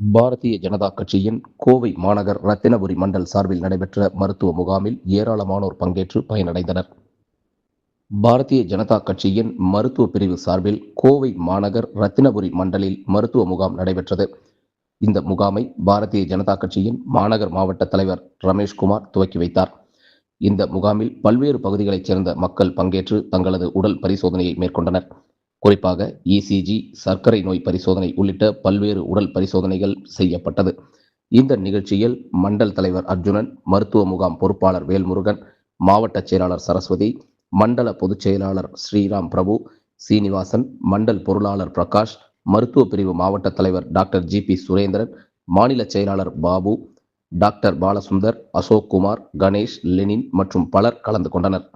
பாரதிய ஜனதா கட்சியின் கோவை மாநகர் ரத்தினபுரி மண்டல் சார்பில் நடைபெற்ற மருத்துவ முகாமில் ஏராளமானோர் பங்கேற்று பயனடைந்தனர். பாரதிய ஜனதா கட்சியின் மருத்துவ பிரிவு சார்பில் கோவை மாநகர் ரத்தினபுரி மண்டலில் மருத்துவ முகாம் நடைபெற்றது. இந்த முகாமை பாரதிய ஜனதா கட்சியின் மாநகர் மாவட்ட தலைவர் ரமேஷ்குமார் துவக்கி வைத்தார். இந்த முகாமில் பல்வேறு பகுதிகளைச் சேர்ந்த மக்கள் பங்கேற்று தங்களது உடல் பரிசோதனையை மேற்கொண்டனர். குறிப்பாக இசிஜி சர்க்கரை நோய் பரிசோதனை உள்ளிட்ட பல்வேறு உடல் பரிசோதனைகள் செய்யப்பட்டது. இந்த நிகழ்ச்சியில் மண்டல் தலைவர் அர்ஜுனன் மருத்துவ முகாம் பொறுப்பாளர் வேல்முருகன் மாவட்ட செயலாளர் சரஸ்வதி மண்டல பொதுச் செயலாளர் ஸ்ரீராம் பிரபு சீனிவாசன் மண்டல் பொருளாளர் பிரகாஷ் மருத்துவ பிரிவு மாவட்ட தலைவர் டாக்டர் ஜி பி சுரேந்திரன் மாநில செயலாளர் பாபு டாக்டர் பாலசுந்தர் அசோக் குமார் கணேஷ் லெனின் மற்றும் பலர் கலந்து கொண்டனர்.